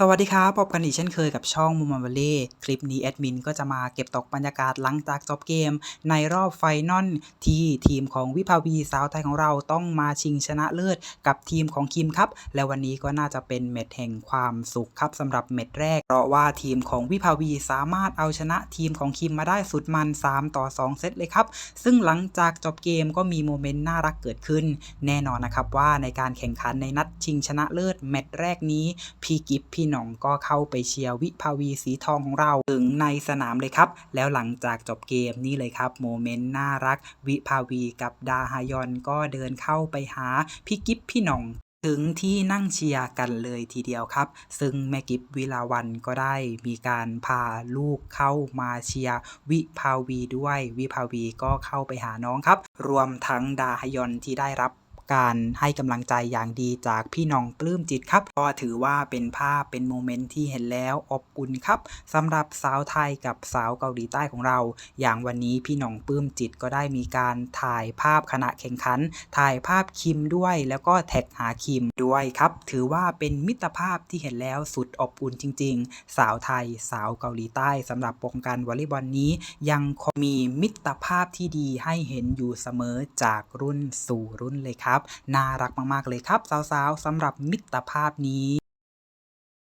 สวัสดีครับพบกันอีกเช่นเคยกับช่องมุมม v ลเล่คลิปนี้แอดมินก็จะมาเก็บตกบรรยากาศหลังจากจบเกม ในรอบไฟนอลที่ทีมของวิภาวีสาวไทยของเราต้องมาชิงชนะเลิศกับทีมของคิมครับ และวันนี้ก็น่าจะเป็นเม็ดแห่งความสุขครับสำหรับเม็ดแรก เพราะว่าทีมของวิภาวีสามารถเอาชนะทีมของคิมมาได้สุดมัน 3 ต่อ 2 เซตเลยครับ ซึ่งหลังจากจบเกมก็มีโมเมนต์น่ารักเกิดขึ้น แน่นอนนะครับว่าในการแข่งขันในนัดชิงชนะเลิศแมตช์แรกนี้พีกิฟพีหน่องก็เข้าไปเชียร์วิภาวีสีทองของเราถึงในสนามเลยครับ แล้วหลังจากจบเกมนี่เลยครับ โมเมนต์น่ารัก วิภาวีกับดาฮายอนก็เดินเข้าไปหาพี่กิฟพี่หน่องถึงที่นั่งเชียร์กันเลยทีเดียวครับ ซึ่งแม่กิฟวิลาวันก็ได้มีการพาลูกเข้ามาเชียร์วิภาวีด้วย วิภาวีก็เข้าไปหาน้องครับ รวมทั้งดาฮยอนที่ได้รับ การให้กำลังใจอย่างดีจากพี่น้องปลื้มจิตครับ ก็ถือว่าเป็นภาพเป็นโมเมนต์ที่เห็นแล้วอบอุ่นครับสำหรับสาวไทยกับสาวเกาหลีใต้ของเรา อย่างวันนี้พี่น้องปลื้มจิตก็ได้มีการถ่ายภาพขณะแข่งขัน ถ่ายภาพคิมด้วย แล้วก็แท็กหาคิมด้วยครับ ถือว่าเป็นมิตรภาพที่เห็นแล้วสุดอบอุ่นจริง ๆ สาวไทย สาวเกาหลีใต้สำหรับวงการวอลเลย์บอลนี้ ยังคงมีมิตรภาพที่ดีให้เห็นอยู่เสมอจากรุ่นสู่รุ่นเลยครับน่ารักมากๆเลยครับสาวๆสำหรับมิตรภาพนี้